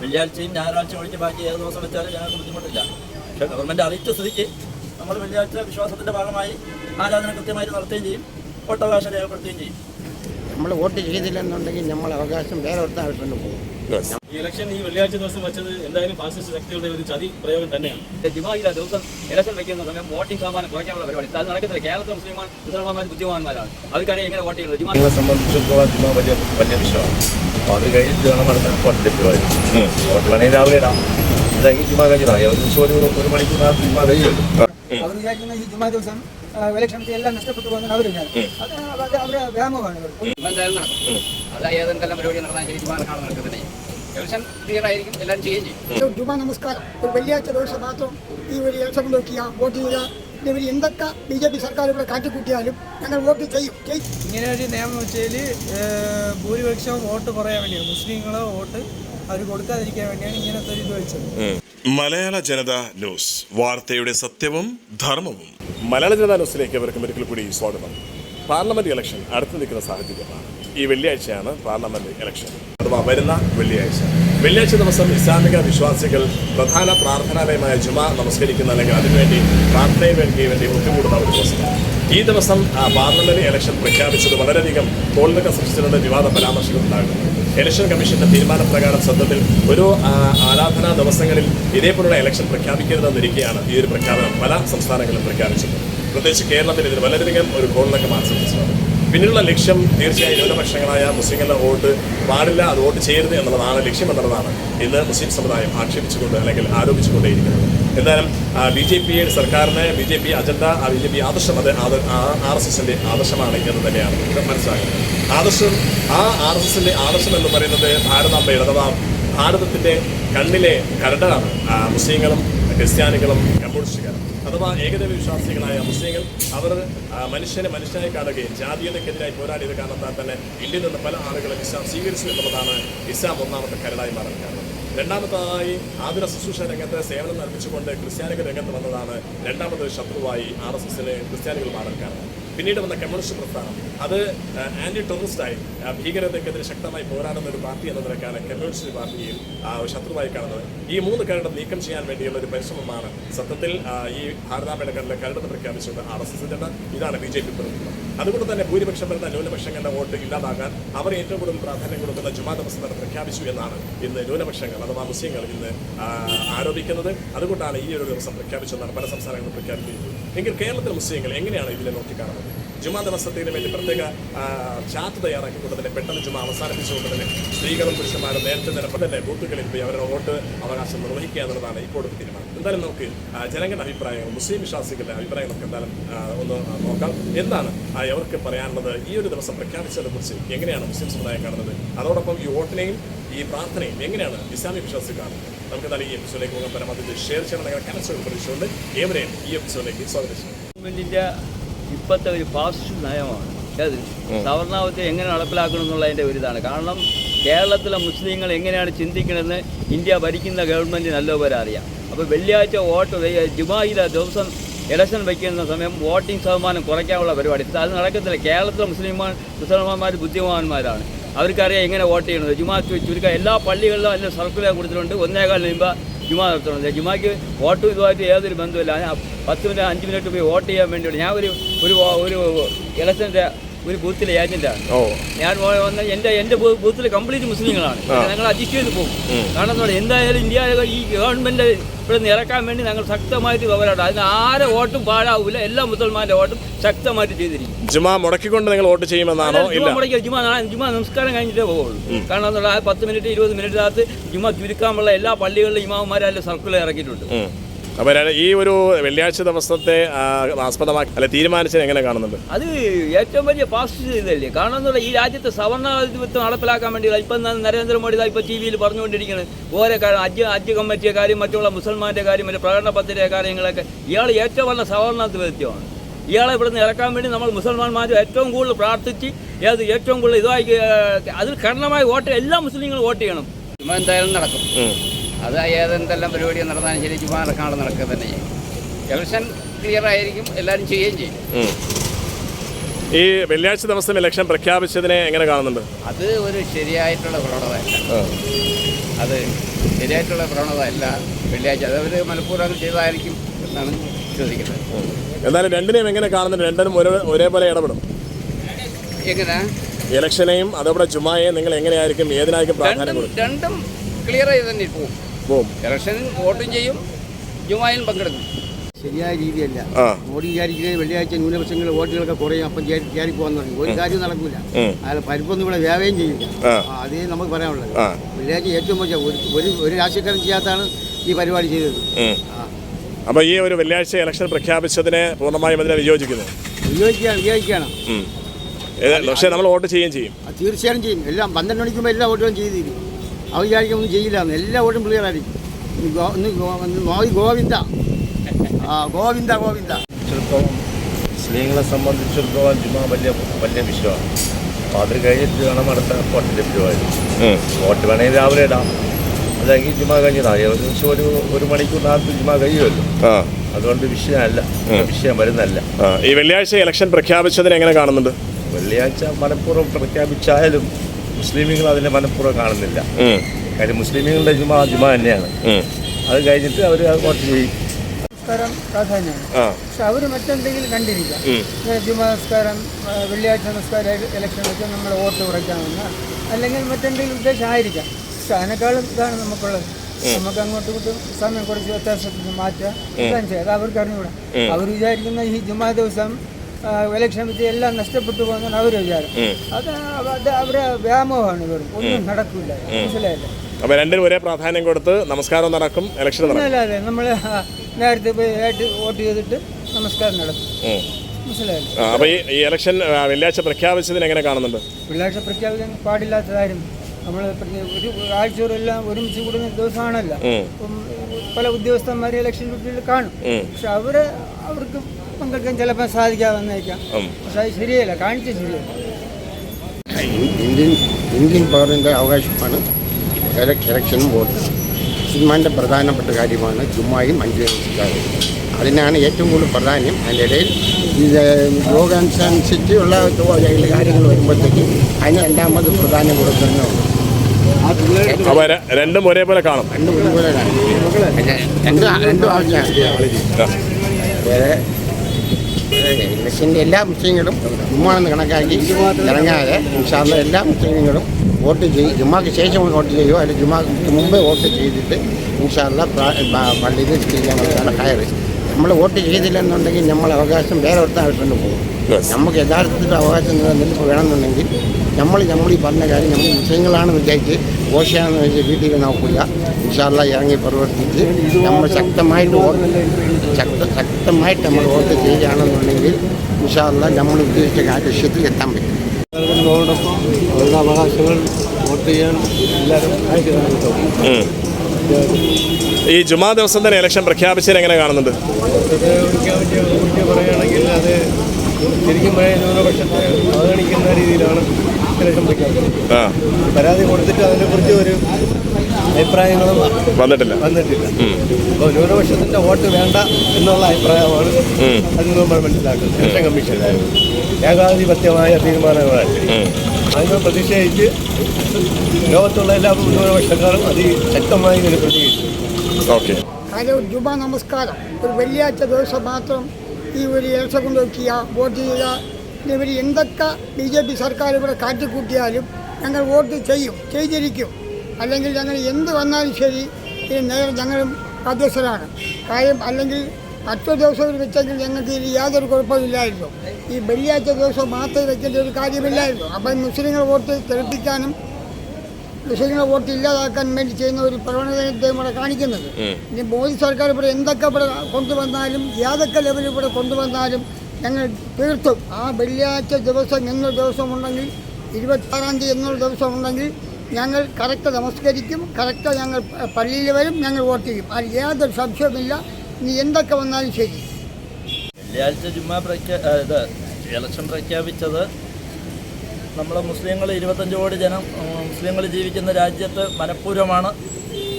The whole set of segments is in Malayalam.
വെള്ളിയാഴ്ചയും ഞായറാഴ്ച ഒഴിച്ച് ബാക്കി ഏത് ദിവസം വെച്ചാലും ഞങ്ങൾക്ക് ബുദ്ധിമുട്ടില്ല. പക്ഷേ ഗവൺമെന്റ് അറിയിച്ച സ്ഥിതിക്ക് നമ്മൾ വെള്ളിയാഴ്ച വിശ്വാസത്തിന്റെ ഭാഗമായി ആരാധന കൃത്യമായിട്ട് നടത്തുകയും ചെയ്യും. വോട്ടവകാശം രേഖപ്പെടുത്തുകയും ചെയ്യും. നമ്മൾ വോട്ട് ചെയ്തില്ലെന്നുണ്ടെങ്കിൽ നമ്മൾ അവകാശം വേറെ ഒരുത്തായിട്ടുണ്ട് പോകും. ഈ ഇലക്ഷൻ ഈ വെള്ളിയാഴ്ച ദിവസം വെച്ചത് എന്തായാലും ഫാസിസ്റ്റ് ശക്തികളുടെ ഒരു ചതി പ്രയോഗം തന്നെയാണ്. ജിമായില ദിവസം ഇലക്ഷൻ വെക്കുന്ന സമയം വോട്ടിംഗ് ശതമാനം കുറയ്ക്കാനുള്ള പരിപാടി. അത് നടക്കത്തില്ല. കേരളത്തിലെ മുസ്ലിമാൻ മുസൽമാന്മാർ ബുദ്ധിമാന്മാരാണ്. അവർക്കറിയാം എങ്ങനെ വോട്ട് ചെയ്യുന്നത് ജിമാ നിങ്ങളെ സംബന്ധിച്ചിടത്തോളം ചുമ്മാ വലിയ വലിയ വിഷയമാണ്. അപ്പോൾ അത് കഴിഞ്ഞിട്ട് വേണം അടുത്ത വോട്ടിന്റെ പരിപാടി വോട്ട് വേണമെങ്കിൽ രാവിലെ ഇടാം. ഇതെങ്കിൽ ചുമ്മാ കഴിഞ്ഞതാണ് ഒരു ദിവസം ഒരു ഒരു മണിക്കൂർ ആ കഴിയുമല്ലോ അവർ വിചാരിക്കുന്ന ഈ ജുമാ ദിവസം ഇലക്ഷനത്തിൽ എല്ലാം നഷ്ടപ്പെട്ടു പോകുന്ന അവർ അത് അവരുടെ വ്യാമോഹമാണ്. ഇവർ ഏതെങ്കിലും പരിപാടി നടന്നാൽ ശരി തീരുമാനം നടക്കുന്നത് ഇലക്ഷൻ ക്ലിയർ ആയിരിക്കും എല്ലാം ചെയ്യുകയും ചെയ്യും. ജുമാ നമസ്കാരം. ഒരു വെള്ളിയാഴ്ച ദിവസം മാത്രം ഈ ഒരു ഇലക്ഷൻ നോക്കിയ വോട്ട് ചെയ്യുക. ഇവർ എന്തൊക്കെ ബി ജെ പി സർക്കാർ ഇവിടെ കാട്ടിക്കൂട്ടിയാലും ഞങ്ങൾ വോട്ട് ചെയ്യും. ചെയ്യും ഇങ്ങനെ ഒരു നിയമം വെച്ചാൽ ഭൂരിപക്ഷം വോട്ട് കുറയാൻ വേണ്ടിയാണ്. മുസ്ലിങ്ങളെ വോട്ട് അവർ കൊടുക്കാതിരിക്കാൻ വേണ്ടിയാണ് ഇങ്ങനത്തെ ഒരു ഇത് വെച്ചത്. മലയാള ജനത ന്യൂസ്. വാർത്തയുടെ സത്യവും ധർമ്മവും. മലയാള ജനതാ ന്യൂസിലേക്ക് അവർക്ക് ഒരിക്കൽ കൂടി സ്വാഗതം. പാർലമെന്റ് ഇലക്ഷൻ അടുത്ത് നിൽക്കുന്ന സാഹചര്യമാണ്. ഈ വെള്ളിയാഴ്ചയാണ് പാർലമെന്റ് ഇലക്ഷൻ. അഥവാ വരുന്ന വെള്ളിയാഴ്ച. വെള്ളിയാഴ്ച ദിവസം ഇസ്ലാമിക വിശ്വാസികൾ പ്രധാന പ്രാർത്ഥനാലയമായ ജുമ നമസ്കരിക്കുന്ന അല്ലെങ്കിൽ അതിനുവേണ്ടി പ്രാർത്ഥനയെ വേണ്ടി വേണ്ടി ഒത്തുകൂടുന്ന ഒരു ദിവസമാണ് ഈ ദിവസം പാർലമെന്റ് ഇലക്ഷൻ പ്രഖ്യാപിച്ചത് വളരെയധികം കോൺഗ്രസ് സൃഷ്ടിച്ചിട്ടുണ്ട് വിവാദ പരാമർശങ്ങൾ ഉണ്ടാകുന്നു ഇലക്ഷൻ കമ്മീഷന്റെ തീരുമാനപ്രകാരം സത്യത്തിൽ ഒരു ആരാധനാ ദിവസങ്ങളിൽ ഇതേപോലുള്ള ഇലക്ഷൻ പ്രഖ്യാപിക്കരുതെന്നിരിക്കുകയാണ് ഈ ഒരു പ്രഖ്യാപനം പല സംസ്ഥാനങ്ങളും പ്രഖ്യാപിച്ചത് പ്രത്യേകിച്ച് കേരളത്തിൽ ഇതിന് വളരെയധികം ഒരു കോളിലൊക്കെ മാർസംഭിച്ചത് പിന്നീടുള്ള ലക്ഷ്യം തീർച്ചയായും ന്യൂനപക്ഷങ്ങളായ മുസ്ലിങ്ങളുടെ വോട്ട് പാടില്ല അത് വോട്ട് ചെയ്യരുത് എന്നുള്ളതാണ് ലക്ഷ്യം എന്നുള്ളതാണ് ഇന്ന് മുസ്ലിം സമുദായം ആക്ഷേപിച്ചുകൊണ്ട് അല്ലെങ്കിൽ ആരോപിച്ചുകൊണ്ടേയിരിക്കുന്നത്. എന്തായാലും ബി ജെ പി സർക്കാരിന് B J P agenda B J P ആദർശം അത് ആർ എസ് എസിന്റെ ആദർശമാണ് എന്ന് തന്നെയാണ് മനസ്സിലാക്കുന്നത്. ആദർശം ആ ആർ എസ് എസിന്റെ ആദർശം എന്ന് പറയുന്നത് ഭാരതാമ്പ അഥവാ ഭാരതത്തിന്റെ കണ്ണിലെ കരടാണ് മുസ്ലിങ്ങളും ക്രിസ്ത്യാനികളും കമ്മ്യൂണിസ്റ്റുകാരും അഥവാ ഏകദൈവ വിശ്വാസികളായ മുസ്ലിങ്ങൾ അവർ മനുഷ്യനെ മനുഷ്യനായി കാണുകയും ജാതീയതയ്ക്കെതിരായി പോരാടിയത് കാരണത്താൽ തന്നെ ഇന്ത്യയിൽ നിന്ന് പല ആളുകളും ഇസ്ലാം സ്വീകരിച്ചു എന്നുള്ളതാണ് ഇസ്ലാം ഒന്നാമത്തെ കരടായി മാറാൻ കാരണം. രണ്ടാമതായി ആതുര ശുശ്രൂഷ രംഗത്ത് സേവനം നിർമ്മിച്ചുകൊണ്ട് ക്രിസ്ത്യാനികൾ രംഗത്ത് വന്നതാണ് രണ്ടാമതൊരു ശത്രുവായി ആർ എസ് എസിന് ക്രിസ്ത്യാനികൾ മാറാൻ കാരണം. പിന്നീട് വന്ന കമ്മ്യൂണിസ്റ്റ് പ്രസ്ഥാനം. അത് ആന്റി ടെററിസ്റ്റായി ആയി. ഭീകരതയ്ക്കെതിരെ ശക്തമായി പോരാടുന്ന ഒരു പാർട്ടി എന്ന നിലക്കാണ് കമ്മ്യൂണിസ്റ്റ് പാർട്ടിയിൽ ശത്രുവായി കാണുന്നത്. ഈ മൂന്ന് കരട് നീക്കം ചെയ്യാൻ വേണ്ടിയുള്ള ഒരു പരിശ്രമമാണ് സത്യത്തിൽ ഈ ഭാരതാംബയുടെ കരടിലെ കരടെന്ന് പ്രഖ്യാപിച്ചുകൊണ്ട് ആർ എസ് എസിന്റെ ഇതാണ് ബി ജെ പി പ്രതിനിധികൾ അതുകൊണ്ട് തന്നെ ഭൂരിപക്ഷം വരുന്ന ന്യൂനപക്ഷങ്ങളുടെ വോട്ട് ഇല്ലാതാകാൻ അവർ ഏറ്റവും കൂടുതൽ പ്രാധാന്യം കൊടുക്കുന്ന ജുമാ ദിവസം പ്രഖ്യാപിച്ചു എന്നാണ് ഇന്ന് ന്യൂനപക്ഷങ്ങൾ അഥവാ മുസ്ലിങ്ങൾ ഇന്ന് ആരോപിക്കുന്നത്. അതുകൊണ്ടാണ് ഈ ഒരു ദിവസം പ്രഖ്യാപിച്ചതെന്നാണ് പല സംസ്ഥാനങ്ങളും പ്രഖ്യാപിക്കുന്നത് എങ്കിൽ കേരളത്തിലെ മുസ്ലിങ്ങൾ എങ്ങനെയാണ് ഇതിനെ നോക്കിക്കാണുന്നത്? ജുമാ ദിവസത്തിന് വേണ്ടി പ്രത്യേക ചാർട്ട് തയ്യാറാക്കിക്കൊണ്ട് തന്നെ പെട്ടെന്ന് ജുമാ അവസാനിപ്പിച്ചുകൊണ്ട് തന്നെ സ്ത്രീകളും പുരുഷന്മാരും നേരത്തെ തന്നെ തന്നെ ബൂത്തുകളിൽ പോയി അവരുടെ വോട്ട് അവകാശം നിർവഹിക്കുക എന്നുള്ളതാണ് ഇപ്പോഴത്തെ തീരുമാനം. എന്തായാലും നമുക്ക് ജനങ്ങളുടെ അഭിപ്രായങ്ങൾ മുസ്ലിം വിശ്വാസികളുടെ അഭിപ്രായം നമുക്ക് എന്തായാലും ഒന്ന് നോക്കാം. എന്താണ് അവർക്ക് പറയാനുള്ളത്? ഈ ഒരു ദിവസം പ്രഖ്യാപിച്ചതിനെ കുറിച്ച് എങ്ങനെയാണ് മുസ്ലിം സമുദായം കാണുന്നത്? അതോടൊപ്പം ഈ വോട്ടിനെയും ഈ പ്രാർത്ഥനയും എങ്ങനെയാണ് ഇസ്ലാമിക വിശ്വാസികൾ കാണുന്നത്? നമുക്ക് എന്തായാലും ഈ എപ്പിസോഡിലേക്ക് പോകാൻ പരമാവധി ഷെയർ ചെയ്യണം നിങ്ങൾ കനച്ചുകൾ പ്രതീക്ഷിച്ചുകൊണ്ട് ഏവരെയും ഈ എപ്പിസോഡിലേക്ക് സ്വാഗതം ഗവൺമെന്റിന്റെ ഇപ്പോഴത്തെ ഒരു ഫാസ്റ്റ് നയമാണ്. അത് സവർണാവത്തെ എങ്ങനെ നടപ്പിലാക്കണം എന്നുള്ളതിന്റെ ഒരു ഇതാണ്. കാരണം കേരളത്തിലെ മുസ്ലിങ്ങൾ എങ്ങനെയാണ് ചിന്തിക്കണമെന്ന് ഇന്ത്യ ഭരിക്കുന്ന ഗവൺമെന്റ് നല്ലപോലെ അറിയാം അപ്പോൾ വെള്ളിയാഴ്ച വോട്ട് ജുമായിലെ ദിവസം ഇലക്ഷൻ വയ്ക്കുന്ന സമയം വോട്ടിംഗ് ശതമാനം കുറയ്ക്കാനുള്ള പരിപാടി. അത് നടക്കത്തില്ല. കേരളത്തിലെ മുസ്ലിംമാർ മുസൽമാന്മാർ ബുദ്ധിമാന്മാരാണ്. അവർക്കറിയാം എങ്ങനെ വോട്ട് ചെയ്യണത്. ജുമാ ചുരുക്കം എല്ലാ പള്ളികളിലും അതിന്റെ സർക്കുലർ കൊടുത്തിട്ടുണ്ട്. ഒന്നേകാൽ മുമ്പ് ജുമാ നടത്തുന്നത് ജുമാക്ക് വോട്ടും ഇതുമായിട്ട് യാതൊരു ബന്ധമില്ല പത്ത് മിനിറ്റ് അഞ്ച് മിനിറ്റ് പോയി വോട്ട് ചെയ്യാൻ വേണ്ടിയിട്ട് ഞാൻ ഒരു ഒരു ഒരു ഇലക്ഷന്റെ ഒരു ബൂത്തിലെ ഏജന്റാണ് ഞാൻ വന്ന എന്റെ എന്റെ ബൂത്തിൽ കംപ്ലീറ്റ് മുസ്ലിങ്ങളാണ്. ഞങ്ങൾ അഡ്ജസ്റ്റ് ചെയ്ത് പോകും. കാരണം എന്തായാലും ഇന്ത്യ ഈ ഗവൺമെന്റ് ഇവിടെ നിന്ന് ഇറക്കാൻ വേണ്ടി ഞങ്ങൾ ശക്തമായിട്ട് പോരാടും. അതിന് ആരെ വോട്ടും പാഴാവില്ല എല്ലാ മുസൽമാന്റെ വോട്ടും ശക്തമായിട്ട് ചെയ്തിരിക്കും. ജുമാ മുടക്കിക്കൊണ്ട് നിങ്ങൾ വോട്ട് ചെയ്യുമെന്നാണോ മുടക്കി ജുമാ ജുമാ നമസ്കാരം കഴിഞ്ഞിട്ടേ പോകുള്ളൂ കാരണം എന്നുള്ള ആ പത്ത് മിനിറ്റ് ഇരുപത് മിനിറ്റിനകത്ത് ജുമാ ചുരുക്കാനുള്ള എല്ലാ പള്ളികളിലും ഇമാവന്മാരെ സർക്കുലർ ഇറക്കിയിട്ടുണ്ട്. ഉം. അപ്പൊ ഈ ഒരു വെള്ളിയാഴ്ച ദിവസത്തെ ആസ്പദമാക്കി അല്ലെ തീരുമാനിച്ചത് എങ്ങനെ കാണുന്നുണ്ട്? അത് ഏറ്റവും വലിയ പാസ്റ്റ് ഇതല്ലേ? കാരണം എന്നുള്ള ഈ രാജ്യത്തെ സവർണാധിപത്യം നടപ്പിലാക്കാൻ വേണ്ടി ഇപ്പം നരേന്ദ്രമോദി ഇപ്പൊ ടി വിയിൽ പറഞ്ഞുകൊണ്ടിരിക്കുന്നത് ഓരോ കാര്യം അജ്യ അജ്യ കമ്മിറ്റിയെ കാര്യം മറ്റുള്ള മുസൽമാന്റെ കാര്യം മറ്റു പ്രകടന പത്രിക കാര്യങ്ങളൊക്കെ ഇയാൾ ഏറ്റവും വലിയ സവർണാധിപത്യമാണ് ഇയാളെ ഇവിടുന്ന് ഇറക്കാൻ വേണ്ടി നമ്മൾ മുസൽമാന്മാർ ഏറ്റവും കൂടുതൽ പ്രാർത്ഥിച്ച് അത് ഏറ്റവും കൂടുതൽ ഇതായി അതിൽ കഠിനമായി വോട്ട് എല്ലാ മുസ്ലിങ്ങളും വോട്ട് ചെയ്യണം. എന്തായാലും നടക്കും. അത് ഏതെന്തെല്ലാം പരിപാടി നടന്നാലും ശരി ചുമ്മാ നടക്കാതെ നടക്കുക തന്നെ ചെയ്യും. ഇലക്ഷൻ ക്ലിയർ ആയിരിക്കും എല്ലാവരും ചെയ്യുകയും ചെയ്യും. ഈ വെള്ളിയാഴ്ച ദിവസം ഇലക്ഷൻ പ്രഖ്യാപിച്ചതിനെ എങ്ങനെ കാണുന്നുണ്ട്? അത് ഒരു ശരിയായിട്ടുള്ള പ്രവണതയല്ല. അത് ശരിയായിട്ടുള്ള പ്രവണതയല്ല വെള്ളിയാഴ്ച. അത് അവർ മനഃപൂർവം ചെയ്തതായിരിക്കും എന്നാണ് ചോദിക്കുന്നത്. എന്നാലും രണ്ടിനെയും എങ്ങനെ കാണുന്നുണ്ട്? രണ്ടിനും ഒരേ ഒരേപോലെ ഇടപെടും. എങ്ങനെ? ഇലക്ഷനെയും അതോടെ ജുമായെയും നിങ്ങൾ എങ്ങനെയായിരിക്കും? ഏതിനായിരിക്കും പ്രാധാന്യം രണ്ടും ക്ലിയർ ചെയ്ത് തന്നെ പോകും പോവും. ഇലക്ഷനിൽ വോട്ടും ചെയ്യും. ജുമായിലും പങ്കെടുക്കും. ശരിയായ രീതിയല്ല. മോഡി വിചാരിക്കുന്നത് വെള്ളിയാഴ്ച ന്യൂനപക്ഷങ്ങൾ വോട്ടുകളൊക്കെ കുറയും അപ്പം കയറി പോകാൻ തുടങ്ങി. ഒരു കാര്യം നടക്കൂല. അതിൽ അയാൾ പരിപ്പൊന്നും ഇവിടെ വേവയും ചെയ്യില്ല. അതേ നമുക്ക് പറയാനുള്ളത്. വെള്ളിയാഴ്ച ഏറ്റവും മോശം. ഒരു ഒരു ഒരു രാഷ്ട്രീയക്കാരൻ ചെയ്യാത്താണ് ഈ പരിപാടി ചെയ്തത്. അപ്പൊ അപ്പോൾ ഈ ഒരു വെള്ളിയാഴ്ച ഇലക്ഷൻ പ്രഖ്യാപിച്ചതിനെ പൂർണമായും അതിനെ വിയോജിക്കുന്നു വിയോജിക്കുകയാണ് വിയോജിക്കുകയാണ്. പക്ഷേ നമ്മൾ വോട്ട് ചെയ്യുകയും ചെയ്യും. തീർച്ചയായും ചെയ്യും. എല്ലാം പന്ത്രണ്ട് മണിക്കുമ്പോൾ എല്ലാ വോട്ടുകളും ചെയ്ത് അവർ വിചാരിക്കും ഒന്നും ചെയ്യില്ല എന്ന് എല്ലാ വോട്ടും ക്ലിയർ ആയിരിക്കും മോദി ഗോവിന്ദ. ആ ഗോവിന്ദ ഗോവിന്ദ. സംബന്ധിച്ചിടത്തോളം മുസ്ലിങ്ങളെ സംബന്ധിച്ചിടത്തോളം ജുമാ വലിയ വലിയ വിഷയമാണ്. അപ്പോൾ അത് കഴിഞ്ഞിട്ട് വേണം അടുത്ത വോട്ടിന്റെ പരിപാടി. വോട്ട് വേണമെങ്കിൽ രാവിലെ ഇടാം. അല്ലെങ്കിൽ ജുമാ കഴിഞ്ഞിടാം. ഏകദേശം ഒരു ഒരു മണിക്കൂറിനകത്ത് ജുമാ കഴിയുമല്ലോ. അതുകൊണ്ട് വിഷയമല്ല. വിഷയം വരുന്നല്ല ഈ വെള്ളിയാഴ്ച ഇലക്ഷൻ പ്രഖ്യാപിച്ചതിനെ എങ്ങനെ കാണുന്നുണ്ട്? വെള്ളിയാഴ്ച മലപ്പുറം പ്രഖ്യാപിച്ചായാലും മുസ്ലിമീങ്ങൾ അതിനെ മനഃപൂർവം കാണുന്നില്ല. കാര്യം മുസ്ലിമീങ്ങളുടെ ജുമാ ജുമാ തന്നെയാണ്. അത് കഴിഞ്ഞിട്ട് അവർ വോട്ട് ചെയ്യും. നമസ്കാരം പ്രാധാന്യമാണ് പക്ഷെ അവർ മറ്റെന്തെങ്കിലും കണ്ടിരിക്കാം. ജുമാ നമസ്കാരം വെള്ളിയാഴ്ച നമസ്കാരം ഇലക്ഷൻ വെച്ച് നമ്മൾ വോട്ട് കുറയ്ക്കാമെന്ന് അല്ലെങ്കിൽ മറ്റെന്തെങ്കിലും ഉദ്ദേശം ആയിരിക്കാം പക്ഷെ അതിനേക്കാളും ഇതാണ് നമുക്കുള്ളത്. നമുക്ക് അങ്ങോട്ടും ഇങ്ങോട്ടും സമയം കുറച്ച് വ്യത്യാസത്തിൽ മാറ്റുക എല്ലാം ചെയ്യാം അത് അവർക്ക് അറിഞ്ഞുകൂടാ. അവർ വിചാരിക്കുന്ന ഈ ജുമാ ദിവസം വെച്ച് എല്ലാം നഷ്ടപ്പെട്ടു പോകുന്ന അവർ വിചാരം അത് അത് അവരെ വ്യാമോഹമാണ് ഇവരും ഒന്നും നടക്കില്ല മനസ്സിലായില്ല? അപ്പൊ രണ്ടിനും ഒരേ പ്രാധാന്യം കൊടുത്ത് നമസ്കാരം നടക്കും ഇലക്ഷൻ നടക്കും. അല്ലാതെ നമ്മൾ നേരത്തെ പോയി വോട്ട് ചെയ്തിട്ട് നമസ്കാരം നടക്കും. മനസ്സിലായില്ലേ? അപ്പോൾ ഈ ഇലക്ഷൻ വെള്ളിയാഴ്ച പ്രഖ്യാപിച്ചതിന് എങ്ങനെ കാണുന്നുണ്ട്? വെള്ളിയാഴ്ച പ്രഖ്യാപിക്കാൻ പാടില്ലാത്തതായിരുന്നു നമ്മൾ ഒരു ആഴ്ചയോടെല്ലാം ഒരുമിച്ച് കൂടുന്ന ദിവസമാണല്ലോ. പല ഉദ്യോഗസ്ഥന്മാരെ ഇലക്ഷൻ ഡ്യൂട്ടിയിൽ കാണും. പക്ഷെ അവർ അവർക്ക് പങ്കെടുക്കാൻ ചിലപ്പോൾ സാധിക്കാമെന്നേക്കാം വന്നേക്കാം പക്ഷെ അത് ശരിയല്ല കാണിച്ച ശരിയല്ല. ഇന്ത്യൻ ഇന്ത്യൻ പൗരന്റെ അവകാശമാണ്. ഇല- ഇലക്ഷനും വോട്ടും. സിനിമാന്റെ പ്രധാനപ്പെട്ട കാര്യമാണ് ജുമ്മായും അഞ്ച് നമസ്കാരവും അതിനാണ് ഏറ്റവും കൂടുതൽ പ്രാധാന്യം. അതിന്റെ ഇടയിൽ ഇത് രോഗാനുസരിച്ചുള്ള കാര്യങ്ങൾ വരുമ്പോഴത്തേക്കും അതിന് രണ്ടാമത് പ്രാധാന്യം ര- രണ്ടും ഒരേപോലെ കാണും. രണ്ടും ഒരുപോലെയാണ് രണ്ടും രണ്ടും ആവശ്യമാണ്. വേറെ ഇലക്ഷന്റെ എല്ലാ മുസ്ലിങ്ങളും ജുമ്മാണെന്ന് കണക്കാക്കി ഇറങ്ങാതെ ഇൻഷാല്ല എല്ലാ മുസ്ലിങ്ങളും വോട്ട് ചെയ്യും ജുമാക്ക് ശേഷം വോട്ട് ചെയ്യുമോ അല്ലെങ്കിൽ ജുമാക്ക് മുമ്പേ വോട്ട് ചെയ്തിട്ട് ഇൻഷാല്ല പള്ളിയിൽ ചെയ്യാൻ ഹയർ നമ്മൾ വോട്ട് ചെയ്തില്ലെന്നുണ്ടെങ്കിൽ നമ്മൾ അവകാശം വേറെ ഒരിടത്തായിട്ടുണ്ട് പോകും Yes. നമുക്ക് യഥാർത്ഥത്തിൽ അവകാശം നിലനിൽപ്പ് വേണമെന്നുണ്ടെങ്കിൽ നമ്മൾ നമ്മൾ ഈ പറഞ്ഞ കാര്യം നമ്മൾ മുസ്ലിങ്ങളാണ് വിചാരിച്ച് ഘോഷയാണെന്ന് വെച്ച് വീട്ടിൽ നോക്കില്ല ഇൻഷാല്ല ഇറങ്ങി പ്രവർത്തിച്ച് നമ്മൾ ശക്തമായിട്ട് ശക്ത ശക്തമായിട്ട് നമ്മൾ വോട്ട് ചെയ്യുകയാണെന്നുണ്ടെങ്കിൽ ഇൻഷാല്ല നമ്മൾ ഉദ്ദേശിച്ച കാര്യത്തിൽ ലക്ഷ്യത്തിൽ എത്താൻ പറ്റും. അവരുടെ അവകാശങ്ങൾ വോട്ട് ചെയ്യാൻ എല്ലാവരും. ഈ ജുമാ ദിവസം തന്നെ ഇലക്ഷൻ പ്രഖ്യാപിച്ചത് എങ്ങനെ കാണുന്നുണ്ട് പറയുകയാണെങ്കിൽ അത് ശരിക്കും പഴയ ന്യൂനപക്ഷത്തെ അവഗണിക്കുന്ന രീതിയിലാണ് ഇലക്ഷൻ പ്രഖ്യാപിച്ചത് ആ. പരാതി കൊടുത്തിട്ട് അതിനെക്കുറിച്ച് ഒരു അഭിപ്രായങ്ങളും വന്നിട്ടില്ല. വന്നിട്ടില്ല. അപ്പോൾ ന്യൂനപക്ഷത്തിന്റെ വോട്ട് വേണ്ട എന്നുള്ള അഭിപ്രായമാണ് അത് നമ്മൾ മനസ്സിലാക്കുന്നത്. ഇലക്ഷൻ കമ്മീഷൻ ഏകാധിപത്യമായ തീരുമാനങ്ങളാണ്. അതിനെ പ്രതിഷേധിച്ച് ലോകത്തുള്ള എല്ലാ ന്യൂനപക്ഷക്കാരും അതിശക്തമായി ഇതിന് പ്രതികരിച്ചു ഓക്കെ. കാര്യം ജുമാ നമസ്കാരം. ഒരു വെള്ളിയാഴ്ച ദിവസം മാത്രം ഈ ഒരു ഇലക്ഷൻ കൊണ്ടുവയ്ക്കുക വോട്ട് ചെയ്യുക ഇവർ എന്തൊക്കെ ബി ജെ പി സർക്കാർ ഇവിടെ കാറ്റിക്കൂട്ടിയാലും ഞങ്ങൾ വോട്ട് ചെയ്യും ചെയ്തിരിക്കും. അല്ലെങ്കിൽ ഞങ്ങൾ എന്ത് വന്നാലും ശരി ഈ നേരെ ഞങ്ങളും ബാധ്യസ്ഥരാണ്. കാര്യം അല്ലെങ്കിൽ മറ്റു ദിവസം വെച്ചെങ്കിൽ ഞങ്ങൾക്ക് ഇതിൽ യാതൊരു കുഴപ്പമില്ലായിരുന്നു. ഈ വെള്ളിയാഴ്ച ദിവസം മാത്രം വെക്കേണ്ട ഒരു കാര്യമില്ലായിരുന്നു. അപ്പം മുസ്ലിങ്ങൾ വോട്ട് തെളിപ്പിക്കാനും മുസ്ലിങ്ങളെ വോട്ട് ഇല്ലാതാക്കാൻ വേണ്ടി ചെയ്യുന്ന ഒരു പ്രവണത ഇവിടെ കാണിക്കുന്നത്. ഇനി മോദി സർക്കാർ ഇവിടെ എന്തൊക്കെ ഇവിടെ കൊണ്ടുവന്നാലും ഏതൊക്കെ ലെവലിൽ ഇവിടെ കൊണ്ടുവന്നാലും ഞങ്ങൾ തീർത്തും. ആ വെള്ളിയാഴ്ച ദിവസം എന്നൊരു ദിവസം ഉണ്ടെങ്കിൽ ഇരുപത്താറാം തീയതി എന്നൊരു ദിവസം ഉണ്ടെങ്കിൽ ഞങ്ങൾ കറക്റ്റ് നമസ്കരിക്കും കറക്റ്റ് ഞങ്ങൾ പള്ളിയിൽ വരും ഞങ്ങൾ വോട്ട് ചെയ്യും അതിൽ യാതൊരു സംശയമില്ല ഇനി എന്തൊക്കെ വന്നാലും ശരി. വെള്ളിയാഴ്ച ജുമാ പ്രഖ്യാ ഇത് ഇലക്ഷൻ പ്രഖ്യാപിച്ചത് നമ്മളെ മുസ്ലിങ്ങൾ ഇരുപത്തഞ്ച് കോടി ജനം മുസ്ലിങ്ങൾ ജീവിക്കുന്ന രാജ്യത്ത് മനഃപൂർവമാണ്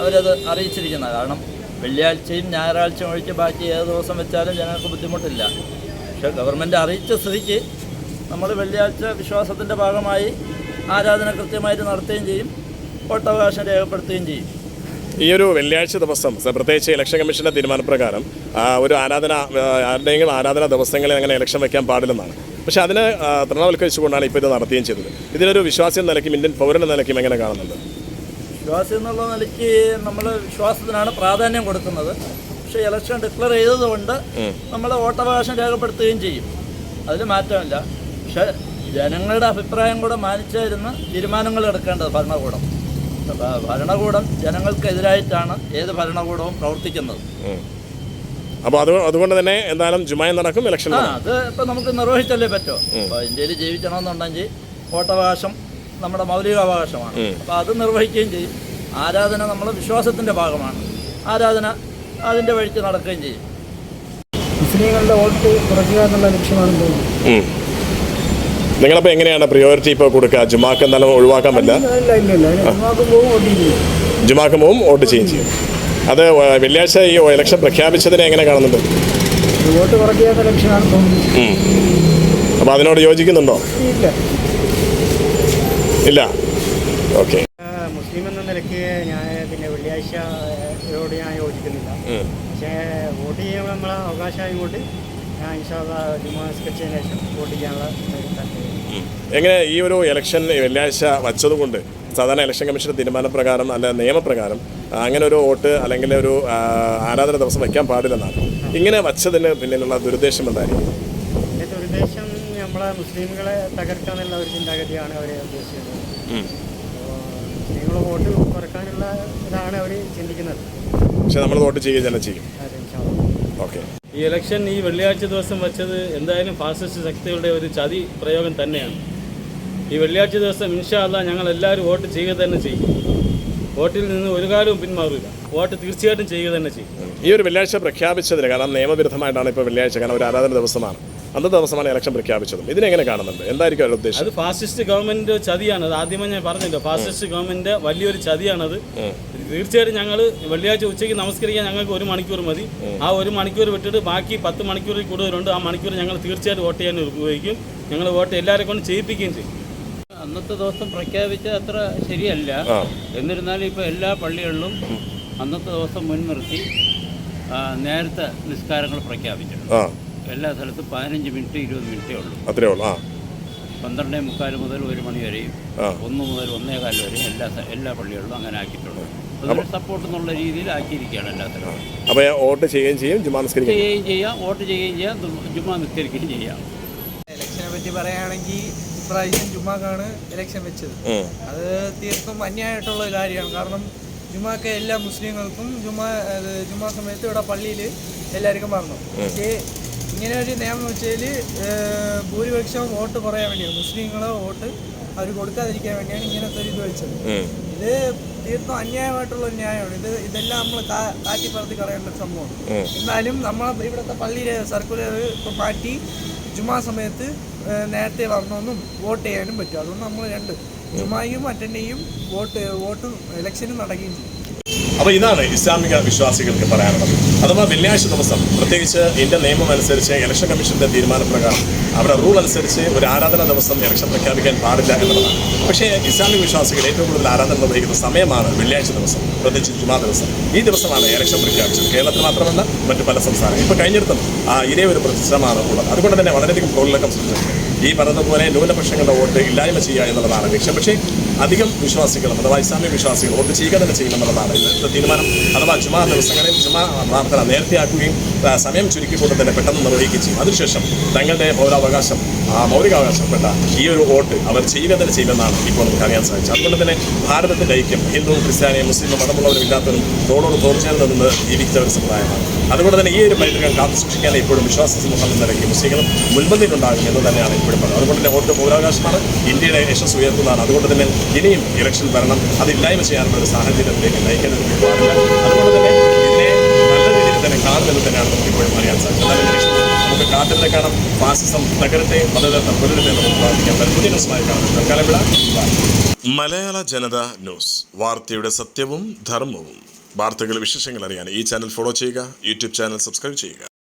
അവരത് അറിയിച്ചിരിക്കുന്നത്. കാരണം വെള്ളിയാഴ്ചയും ഞായറാഴ്ചയും ഒഴിച്ച് ബാക്കി ഏത് ദിവസം വെച്ചാലും ജനങ്ങൾക്ക് ബുദ്ധിമുട്ടില്ല. പക്ഷേ ഗവൺമെന്റ് അറിയിച്ച സ്ഥിതിക്ക് നമ്മൾ വെള്ളിയാഴ്ച വിശ്വാസത്തിന്റെ ഭാഗമായി ആരാധന കൃത്യമായിട്ട് നടത്തുകയും ചെയ്യും വോട്ടവകാശം രേഖപ്പെടുത്തുകയും ചെയ്യും. ഈ ഒരു വെള്ളിയാഴ്ച ദിവസം പ്രത്യേകിച്ച് ഇലക്ഷൻ കമ്മീഷന്റെ തീരുമാനപ്രകാരം ഒരു ആരാധന ആരുടെയെങ്കിലും ആരാധന ദിവസങ്ങളിൽ അങ്ങനെ ഇലക്ഷൻ വയ്ക്കാൻ പാടില്ലെന്നാണ്. പക്ഷേ അതിനെ തൃണവൽക്കരിച്ചുകൊണ്ടാണ് ഇപ്പോൾ ഇത് നടത്തുകയും ചെയ്തത്. ഇതിനൊരു വിശ്വാസി എന്ന നിലയ്ക്കും ഇന്ത്യൻ പൗരൻ എന്ന നിലയ്ക്കും എങ്ങനെ കാണുന്നത്? വിശ്വാസി എന്നുള്ള നിലയ്ക്ക് നമ്മൾ വിശ്വാസത്തിനാണ് പ്രാധാന്യം കൊടുക്കുന്നത്. പക്ഷേ ഇലക്ഷൻ ഡിക്ലെയർ ചെയ്തതുകൊണ്ട് നമ്മൾ വോട്ടവകാശം രേഖപ്പെടുത്തുകയും ചെയ്യും. അതിൽ മാറ്റമില്ല. പക്ഷേ ജനങ്ങളുടെ അഭിപ്രായം കൂടെ മാനിച്ചായിരുന്നു തീരുമാനങ്ങൾ എടുക്കേണ്ടത് ഭരണകൂടം. ഭരണകൂടം ജനങ്ങൾക്കെതിരായിട്ടാണ് ഏത് ഭരണകൂടവും പ്രവർത്തിക്കുന്നത്. അപ്പോൾ അത് അതുകൊണ്ട് തന്നെ എന്തായാലും ജുമായ നടക്കും ഇലക്ഷൻ ആ അത് ഇപ്പം നമുക്ക് നിർവഹിച്ചല്ലേ പറ്റോ. അപ്പോൾ ഇന്ത്യയിൽ ജീവിക്കണമെന്നുണ്ടെങ്കിൽ വോട്ടവകാശം നമ്മുടെ മൗലികാവകാശമാണ്. അപ്പോൾ അത് നിർവഹിക്കുകയും ചെയ്യും. ആരാധന നമ്മൾ വിശ്വാസത്തിന്റെ ഭാഗമാണ്. ആരാധന അതിന്റെ വഴിക്ക് നടക്കുകയും ചെയ്യും. മുസ്ലിങ്ങളുടെ വോട്ട് കുറയ്ക്കുക എന്നുള്ള ലക്ഷ്യമാണെന്ന് തോന്നുന്നു. നിങ്ങളപ്പോൾ എങ്ങനെയാണ് പ്രിയോറിറ്റി ഇപ്പൊ കൊടുക്കുക? ജുമാക്ക് എന്തായാലും ഒഴിവാക്കാൻ പറ്റില്ല. ഇല്ല ഇല്ല ഇല്ല. ജുമാക്കും പോവും വോട്ട് ചെയ്യും. ചെയ്യും. അത് വെള്ളിയാഴ്ച ഈ ഇലക്ഷൻ പ്രഖ്യാപിച്ചതിനെ എങ്ങനെ കാണുന്നുണ്ട്? അപ്പോൾ അതിനോട് യോജിക്കുന്നുണ്ടോ? ഇല്ല. ഓക്കെ. മുസ്ലിം എന്ന നിലയ്ക്ക് ഞാൻ പിന്നെ വെള്ളിയാഴ്ചയോട് ഞാൻ യോജിക്കുന്നില്ല. പക്ഷേ വോട്ട് ചെയ്യുമ്പോൾ നമ്മളെ അവകാശമായതുകൊണ്ട് ഞാൻ ഇൻഷാല്ല ജുമാ നിസ്കരിച്ചതിന് ശേഷം വോട്ട് ചെയ്യാനുള്ള എങ്ങനെ ഈ ഒരു ഇലക്ഷൻ വെള്ളിയാഴ്ച വച്ചതുകൊണ്ട് സാധാരണ ഇലക്ഷൻ കമ്മീഷന്റെ തീരുമാനപ്രകാരം അല്ല നിയമപ്രകാരം അങ്ങനെ ഒരു വോട്ട് അല്ലെങ്കിൽ ഒരു ആരാധന ദിവസം വയ്ക്കാൻ പാടില്ലെന്നാണ്. ഇങ്ങനെ വച്ചതിന് പിന്നിലുള്ള ദുരുദ്ദേശം എന്തായിരിക്കും? ദുരുദ്ദേശം നമ്മളെ മുസ്ലിമുകളെ തകർക്കാനുള്ള ഒരു ചിന്താഗതിയാണ് അവർ അപ്പോൾ മുസ്ലിങ്ങളെ വോട്ട് കുറക്കാനുള്ള ഇതാണ് അവർ ചിന്തിക്കുന്നത്. പക്ഷെ നമ്മൾ വോട്ട് ചെയ്യുക തന്നെ ചെയ്യും. ഓക്കെ. ഈ ഇലക്ഷൻ ഈ വെള്ളിയാഴ്ച ദിവസം വെച്ചത് എന്തായാലും ഫാസിസ്റ്റ് ശക്തികളുടെ ഒരു ചതി പ്രയോഗം തന്നെയാണ്. ഈ വെള്ളിയാഴ്ച ദിവസം ഇൻഷാല്ല അല്ലാ ഞങ്ങൾ എല്ലാവരും വോട്ട് ചെയ്യുക തന്നെ ചെയ്യും. വോട്ടിൽ നിന്ന് ഒരു കാലവും പിന്മാറില്ല വോട്ട് തീർച്ചയായിട്ടും ചെയ്യുക തന്നെ ചെയ്യും. ഈ ഒരു വെള്ളിയാഴ്ച പ്രഖ്യാപിച്ചതിന് കാരണം നിയമവിരുദ്ധമായിട്ടാണ് ഇപ്പോൾ വെള്ളിയാഴ്ച കാരണം ഒരു ആരാധന ദിവസമാണ്. അന്നത്തെ ദിവസമാണ് ഇലക്ഷൻ പ്രഖ്യാപിച്ചതും. ഇതിനെങ്ങനെ കാണുന്നുണ്ട്? എന്തായിരിക്കും അവരുടെ ഉദ്ദേശം? അത് ഫാസിസ്റ്റ് ഗവൺമെന്റ് ചതിയാണ്. അത് ആദ്യമേ ഞാൻ പറഞ്ഞില്ല. ഫാസിസ്റ്റ് ഗവൺമെന്റ് വലിയൊരു ചതിയാണത്. തീർച്ചയായിട്ടും ഞങ്ങൾ വെള്ളിയാഴ്ച ഉച്ചയ്ക്ക് നമസ്കരിക്കാൻ ഞങ്ങൾക്ക് ഒരു മണിക്കൂർ മതി. ആ ഒരു മണിക്കൂർ വിട്ടിട്ട് ബാക്കി പത്ത് മണിക്കൂറിൽ കൂടുതലുണ്ട് ആ മണിക്കൂർ ഞങ്ങൾ തീർച്ചയായിട്ടും വോട്ട് ചെയ്യാൻ ഉപയോഗിക്കും. ഞങ്ങൾ വോട്ട് എല്ലാവരെ കൊണ്ട് ചെയ്യിപ്പിക്കുകയും ചെയ്യും. അന്നത്തെ ദിവസം പ്രഖ്യാപിച്ച അത്ര ശരിയല്ല. എന്നിരുന്നാലും ഇപ്പോൾ എല്ലാ പള്ളികളിലും അന്നത്തെ ദിവസം മുൻനിർത്തി നേരത്തെ നിസ്കാരങ്ങൾ പ്രഖ്യാപിച്ചിട്ടുണ്ട്. എല്ലാ സ്ഥലത്തും പതിനഞ്ച് മിനിറ്റ് ഇരുപത് മിനിറ്റേ ഉള്ളൂ. അത്രേ ഉള്ളൂ. പന്ത്രണ്ടേ മുക്കാൽ മുതൽ ഒരു മണി വരെയും. ഒന്ന് മുതൽ ഒന്നേകാൽ വരെയും എല്ലാ എല്ലാ പള്ളികളിലും അങ്ങനെ ആക്കിയിട്ടുണ്ട്. അതൊരു സപ്പോർട്ട് എന്നുള്ള രീതിയിൽ ആക്കിയിരിക്കുകയാണ് എല്ലാ സ്ഥലവും അപ്പോൾ വോട്ട് ചെയ്യുകയും ചെയ്യും ജുമാ നിസ്കരിക്കുകയും ചെയ്യുകയും ചെയ്യാം വോട്ട് ചെയ്യുകയും ചെയ്യാം ജുമാ നിസ്കരിക്കുകയും ചെയ്യാം. ഇലക്ഷനെ പറ്റി പറയുകയാണെങ്കിൽ ഇപ്രാവശ്യം ജുമാക്കാണ് ഇലക്ഷൻ വെച്ചത്. അത് തീർത്തും അന്യായിട്ടുള്ള ഒരു കാര്യമാണ്. കാരണം ജുമാക്ക് എല്ലാ മുസ്ലിങ്ങൾക്കും ജുമാ ജുമാ സമയത്ത് ഇവിടെ പള്ളിയിൽ എല്ലാവർക്കും പറഞ്ഞു പക്ഷേ ഇങ്ങനെ ഒരു നിയമം വെച്ചാൽ ഭൂരിപക്ഷം വോട്ട് കുറയാൻ വേണ്ടിയാണ്. മുസ്ലിങ്ങളെ വോട്ട് അവർ കൊടുക്കാതിരിക്കാൻ വേണ്ടിയാണ് ഇങ്ങനത്തെ ഒരു ഇത് വെച്ചത്. ഇത് തീർത്തും അന്യായമായിട്ടുള്ള ന്യായമാണ്. ഇത് ഇതെല്ലാം നമ്മൾ കാറ്റി പറത്തി കളയേണ്ട ഉം. എന്നാലും നമ്മൾ ഇവിടുത്തെ പള്ളിയിലെ സർക്കുലർ ഇപ്പൊ മാറ്റി ജുമാ സമയത്ത് നേരത്തെ വരണമെന്നും വോട്ട് ചെയ്യാനും പറ്റും. അതുകൊണ്ട് നമ്മൾ രണ്ട് ജുമായും അറ്റൻഡ് ചെയ്യും വോട്ട് വോട്ടും ഇലക്ഷനും നടക്കുകയും ചെയ്യും. അപ്പോൾ ഇതാണ് ഇസ്ലാമിക വിശ്വാസികൾക്ക് പറയാനുള്ളത്. അഥവാ വെള്ളിയാഴ്ച ദിവസം പ്രത്യേകിച്ച് ഇന്ത്യൻ നിയമം അനുസരിച്ച് ഇലക്ഷൻ കമ്മീഷന്റെ തീരുമാനപ്രകാരം അവരുടെ റൂൾ അനുസരിച്ച് ഒരു ആരാധന ദിവസം ഇലക്ഷൻ പ്രഖ്യാപിക്കാൻ പാടില്ല എന്നുള്ളതാണ്. പക്ഷേ ഇസ്ലാമിക വിശ്വാസികൾ ഏറ്റവും കൂടുതൽ ആരാധന നിർവഹിക്കുന്ന സമയമാണ് വെള്ളിയാഴ്ച ദിവസം പ്രത്യേകിച്ച് ജുമാ ദിവസം. ഈ ദിവസമാണ് ഇലക്ഷൻ പ്രഖ്യാപിച്ചത്. കേരളത്തിൽ മാത്രമല്ല മറ്റു പല സംസ്ഥാനങ്ങളും. ഇപ്പോൾ കഴിഞ്ഞിടത്തും ആ ഇതേ ഒരു പ്രതിഷ്ഠമാണ് ഉള്ളത്. അതുകൊണ്ട് തന്നെ വളരെയധികം കോളിളക്കം സൃഷ്ടിച്ചിട്ടുണ്ട്. ഈ പറഞ്ഞതുപോലെ ന്യൂനപക്ഷങ്ങളുടെ വോട്ട് ഇല്ലായ്മ ചെയ്യുക എന്നുള്ളതാണ് ലക്ഷ്യം. പക്ഷേ അധികം വിശ്വാസികളും അഥവാ ഇസ്ലാമിക വിശ്വാസികൾ വോട്ട് ചെയ്യുക തന്നെ ചെയ്യുമെന്നുള്ളതാണ് ഇന്നത്തെ തീരുമാനം. അഥവാ ജുമാ ദിവസങ്ങളിൽ ജുമാ പ്രാർത്ഥന നേരത്തെയാക്കുകയും സമയം ചുരുക്കിക്കൊണ്ട് തന്നെ പെട്ടെന്ന് നിർവഹിക്കുകയും ചെയ്യും. അതിനുശേഷം തങ്ങളുടെ പൗരാവകാശം ആ മൗലികാവകാശപ്പെട്ട ഈ ഒരു വോട്ട് അവർ ചെയ്യുക തന്നെ ചെയ്യുമെന്നാണ് ഇപ്പോൾ നമുക്ക് അറിയാൻ സാധിച്ചത്. അതുകൊണ്ട് തന്നെ ഭാരതത്തിന്റെ ഐക്യം ഹിന്ദുവും ക്രിസ്ത്യാനിയും മുസ്ലിമും മതമുള്ളവരും ഇല്ലാത്തവരും തോടോട് തോർച്ചേർന്ന് നിന്ന് ജീവിച്ച ഒരു സമുദായമാണ്. അതുകൊണ്ട് തന്നെ ഈ ഒരു പൈതൃകം കാത്തു സൂക്ഷിക്കാൻ ഇപ്പോഴും വിശ്വാസ സമൂഹം എന്ന മുസ്ലിങ്ങളും മുൻപന്തിയിലുണ്ടാകും എന്ന് തന്നെയാണ് പറയുന്നത് അതുകൊണ്ട് തന്നെ വോട്ട് പൗരാവകാശമാണ് ഇന്ത്യയുടെ യശസ് ഉയർത്തുന്നതാണ്. അതുകൊണ്ട് തന്നെ ഇനിയും ഇലക്ഷൻ വരണം. അതില്ലായ്മ ചെയ്യാനുള്ള ഒരു സാഹചര്യത്തിലേക്ക് നയിക്കേണ്ടത് പാടില്ല അതുകൊണ്ട് തന്നെ ഇതിനെ നല്ല രീതിയിൽ തന്നെ കാണുമെന്ന് തന്നെയാണ് നമുക്ക് ഇപ്പോഴും അറിയാൻ സാധിക്കുന്നത്. നമുക്ക് കാത്തിരുന്ന് കാണാം ഫാസിസം നഗരത്തെ മതതത്വം പുലരട്ടെ നമുക്ക് പ്രാർത്ഥിക്കാം പുതിയ ന്യൂസുമായി കാണാം. തൽക്കാലം ഇവിടെ. മലയാള ജനത ന്യൂസ്. വാർത്തയുടെ സത്യവും ധർമ്മവും. വാർത്തകൾ വിശേഷങ്ങൾ അറിയാൻ ഈ ചാനൽ ഫോളോ ചെയ്യുക യൂട്യൂബ് ചാനൽ സബ്സ്ക്രൈബ് ചെയ്യുക.